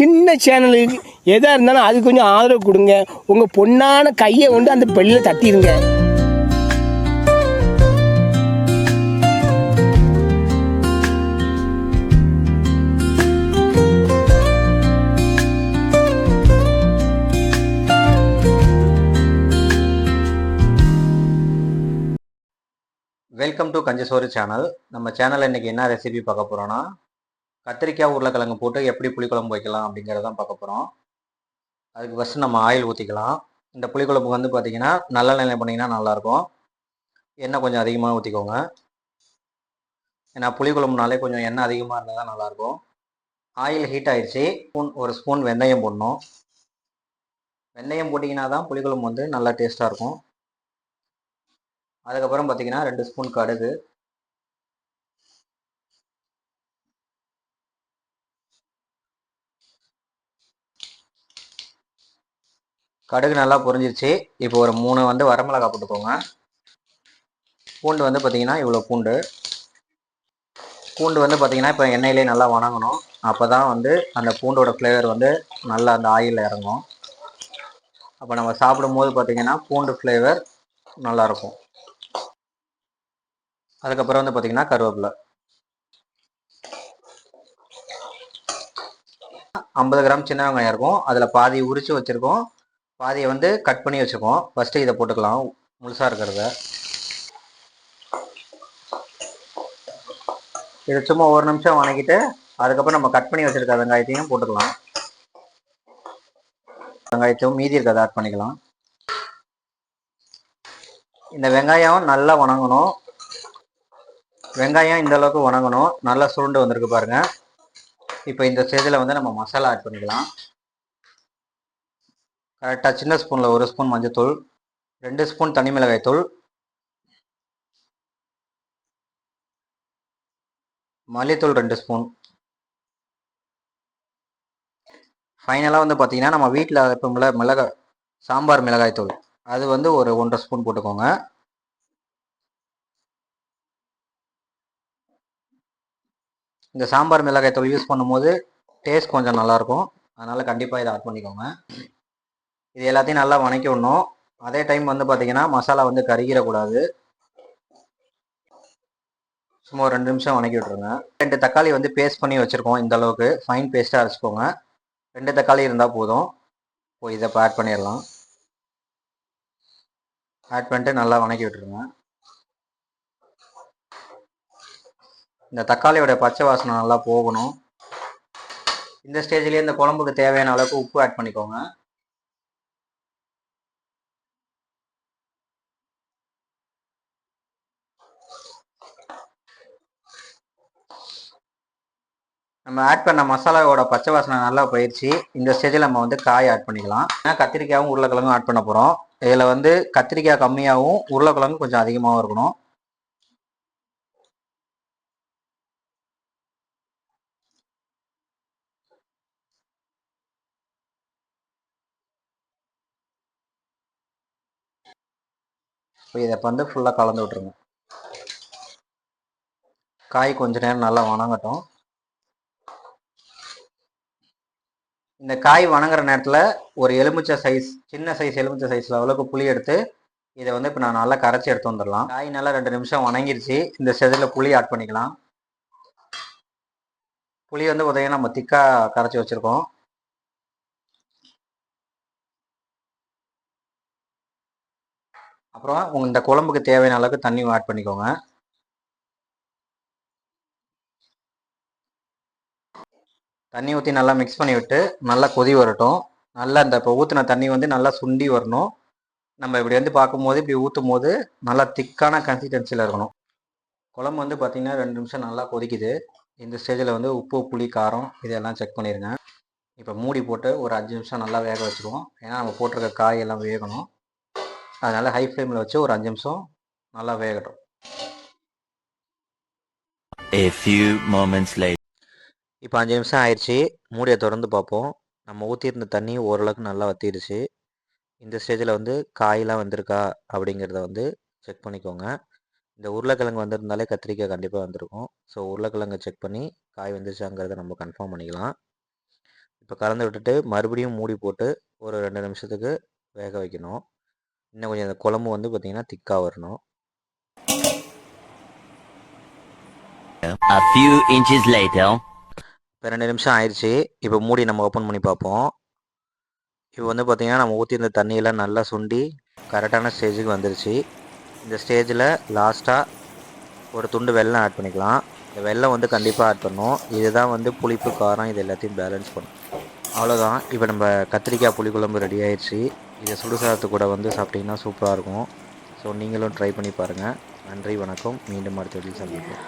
சின்ன சேனலுக்கு எதாக இருந்தாலும் அது கொஞ்சம் ஆதரவு கொடுங்க. உங்கள் பொண்ணான கையை கொண்டு அந்த பெல்லில் தட்டிடுங்க வெல்கம் டு கஞ்சசோறு சேனல் நம்ம சேனலில் இன்றைக்கி என்ன ரெசிபி பார்க்க போகிறோன்னா கத்திரிக்காய் உருளைக்கிழங்கு போட்டு எப்படி புளிக்குழம்பு வைக்கலாம் அப்படிங்கிறத தான் பார்க்க போகிறோம் அதுக்கு ஃபஸ்ட்டு நம்ம ஆயில் ஊற்றிக்கலாம் இந்த புளிக்குழம்பு வந்து பார்த்திங்கன்னா நல்ல நிலை பண்ணிங்கன்னா நல்லாயிருக்கும். எண்ணெய் கொஞ்சம் அதிகமாக ஊற்றிக்கோங்க ஏன்னா புளிக்குழம்புனாலே கொஞ்சம் எண்ணெய் அதிகமாக இருந்தால் தான் நல்லாயிருக்கும். ஆயில் ஹீட் ஆயிடுச்சு. ஸ்பூன் ஒரு ஸ்பூன் வெந்தயம் போடணும். வெந்தயம் போட்டிங்கன்னா தான் புளிக்குழம்பு வந்து நல்லா டேஸ்ட்டாக இருக்கும். அதுக்கப்புறம் பார்த்தீங்கன்னா ரெண்டு ஸ்பூன் கடுகு. கடுகு நல்லா பொரிஞ்சிருச்சு. இப்போ ஒரு மூணு வந்து வரமிளகா போட்டுக்கோங்க. பூண்டு வந்து பார்த்தீங்கன்னா இவ்வளோ பூண்டு. பூண்டு வந்து பார்த்தீங்கன்னா இப்போ எண்ணெயிலே நல்லா வணங்கணும். அப்போ தான் வந்து அந்த பூண்டோட ஃப்ளேவர் வந்து நல்லா அந்த ஆயிலில் இறங்கும். அப்போ நம்ம சாப்பிடும்போது பார்த்திங்கன்னா பூண்டு ஃப்ளேவர் நல்லாயிருக்கும். அதுக்கப்புறம் வந்து பார்த்திங்கன்னா கருவேப்பிலை. ஐம்பது கிராம் சின்ன வெங்காயம் இருக்கும். அதில் பாதி உரித்து வச்சுருக்கோம். பாதியை வந்து கட் பண்ணி வச்சுருக்கோம் ஃபஸ்ட்டு இதை போட்டுக்கலாம். முழுசாக இருக்கிறத. இது சும்மா ஒரு நிமிஷம் வணக்கிட்டு அதுக்கப்புறம் நம்ம கட் பண்ணி வச்சுருக்க வெங்காயத்தையும் போட்டுக்கலாம். வெங்காயத்தையும் மீதி இருக்கிறத ஆட் பண்ணிக்கலாம். இந்த வெங்காயம் நல்லா வணங்கணும். வெங்காயம் இந்த அளவுக்கு வணங்கணும். நல்லா சுருண்டு வந்திருக்கு பாருங்க. இப்போ இந்த ஸ்டேஜில் வந்து நம்ம மசாலா ஆட் பண்ணிக்கலாம். கரெக்டாக சின்ன ஸ்பூனில் ஒரு ஸ்பூன் மஞ்சத்தூள் ரெண்டு ஸ்பூன் தனி மிளகாய் தூள் மல்லித்தூள் ரெண்டு ஸ்பூன். ஃபைனலாக வந்து பார்த்தீங்கன்னா நம்ம வீட்டில் இப்போ மிளகாய் சாம்பார் மிளகாய் தூள் அது வந்து ஒரு ஒன்றரை ஸ்பூன் போட்டுக்கோங்க. இந்த சாம்பார் மிளகாய் தூள் யூஸ் பண்ணும்போது டேஸ்ட் கொஞ்சம் நல்லாயிருக்கும் அதனால் கண்டிப்பாக இதை ஆட் பண்ணிக்கோங்க. இது எல்லாத்தையும் நல்லா வணக்கி விடணும் அதே டைம் வந்து பார்த்தீங்கன்னா மசாலா வந்து கருகிடக்கூடாது. சும்மா ஒரு ரெண்டு நிமிஷம் வணக்கி விட்ருங்க ரெண்டு தக்காளி வந்து பேஸ்ட் பண்ணி வச்சுருக்கோம் இந்த அளவுக்கு. ஃபைன் பேஸ்ட்டாக அரைச்சிக்கோங்க. ரெண்டு தக்காளி இருந்தால் போதும். இப்போ இதை இப்போ ஆட் பண்ணிடலாம். ஆட் பண்ணிட்டு நல்லா வணக்கி விட்டுருங்க. இந்த தக்காளியோட பச்சை வாசனை நல்லா போகணும். இந்த ஸ்டேஜ்லேயே இந்த குழம்புக்கு தேவையான அளவுக்கு உப்பு ஆட் பண்ணிக்கோங்க. நம்ம ஆட் பண்ண மசாலாவோட பச்சை வாசனை நல்லா போயிடுச்சு இந்த ஸ்டேஜில் நம்ம வந்து காய் ஆட் பண்ணிக்கலாம். ஏன்னா கத்திரிக்காயும் உருளைக்கிழங்கும் ஆட் பண்ண போகிறோம் இதில் வந்து கத்திரிக்காய் கம்மியாகவும் உருளைக்கிழங்கு கொஞ்சம் அதிகமாகவும் இருக்கணும். இப்போ இதை இப்போ வந்து ஃபுல்லாக கலந்து விட்ருங்க காய் கொஞ்ச நேரம் நல்லா வணங்கட்டும். இந்த காய் வணங்குற நேரத்தில் ஒரு எலுமிச்சை சைஸ் சின்ன சைஸ் எலுமிச்சை சைஸில் அளவுக்கு புளி எடுத்து இதை வந்து இப்போ நான் நல்லா கரைச்சி எடுத்து வந்துடலாம். காய் நல்லா ரெண்டு நிமிஷம் வணங்கிருச்சு. இந்த செதில் புளி ஆட் பண்ணிக்கலாம். புளி வந்து பார்த்தீங்கன்னா நம்ம திக்காக கரைச்சி வச்சுருக்கோம். அப்புறம் உங்கள் இந்த குழம்புக்கு தேவையான அளவுக்கு தண்ணி ஆட் பண்ணிக்கோங்க. தண்ணி ஊற்றி நல்லா மிக்ஸ் பண்ணி விட்டு நல்லா கொதி வரட்டும். நல்லா இந்த இப்போ ஊற்றின தண்ணி வந்து நல்லா சுண்டி வரணும். நம்ம இப்படி வந்து பார்க்கும்போது இப்படி ஊற்றும் போது நல்லா திக்கான கன்சிஸ்டன்சியில் இருக்கணும். குழம்பு வந்து பார்த்திங்கன்னா ரெண்டு நிமிஷம் நல்லா கொதிக்குது. இந்த ஸ்டேஜில் வந்து உப்பு புளி காரம் இதெல்லாம் செக் பண்ணிடுங்க இப்போ மூடி போட்டு ஒரு அஞ்சு நிமிஷம் நல்லா வேக வச்சுருவோம். ஏன்னா நம்ம போட்டிருக்க காய் எல்லாம் வேகணும். அதனால் ஹை ஃப்ளேமில் வச்சு ஒரு அஞ்சு நிமிஷம் நல்லா வேகட்டும். A few moments later. இப்போ அஞ்சு நிமிஷம் ஆயிடுச்சு மூடியை திறந்து பார்ப்போம் நம்ம ஊற்றிருந்த தண்ணி ஓரளவுக்கு நல்லா வத்திடுச்சு. இந்த ஸ்டேஜில் வந்து காயெலாம் வந்திருக்கா அப்படிங்கிறத வந்து செக் பண்ணிக்கோங்க. இந்த உருளைக்கிழங்கு வந்திருந்தாலே கத்திரிக்காய் கண்டிப்பாக வந்திருக்கும். ஸோ உருளைக்கிழங்கை செக் பண்ணி காய் வந்துருச்சாங்கிறத நம்ம கன்ஃபார்ம் பண்ணிக்கலாம். இப்போ கலந்து விட்டுட்டு மறுபடியும் மூடி போட்டு ஒரு ரெண்டு நிமிஷத்துக்கு வேக வைக்கணும். இன்னும் கொஞ்சம் இந்த குழம்பு வந்து பார்த்திங்கன்னா திக்காக வரணும். A few inches later. இப்போ ரெண்டு நிமிஷம் ஆயிடுச்சு இப்போ மூடி நம்ம ஓப்பன் பண்ணி பார்ப்போம். இப்போ வந்து பார்த்திங்கன்னா நம்ம ஊற்றி இந்த தண்ணியெல்லாம் நல்லா சுண்டி கரெக்டான ஸ்டேஜுக்கு வந்துருச்சு. இந்த ஸ்டேஜில் லாஸ்ட்டாக ஒரு துண்டு வெல்லம் ஆட் பண்ணிக்கலாம். இந்த வெள்ளம் வந்து கண்டிப்பாக ஆட் பண்ணணும். இதுதான் வந்து புளிப்பு காரம் இது எல்லாத்தையும் பேலன்ஸ் பண்ணும் அவ்வளோதான் இப்போ நம்ம கத்திரிக்காய் புளிக்குழம்பு ரெடி ஆயிடுச்சு இதை சுடுசாதத்து கூட வந்து சாப்பிட்டிங்கன்னா சூப்பராக இருக்கும். ஸோ நீங்களும் ட்ரை பண்ணி பாருங்கள் நன்றி வணக்கம். மீண்டும் அடுத்த வீட்டில் சந்திப்போம்.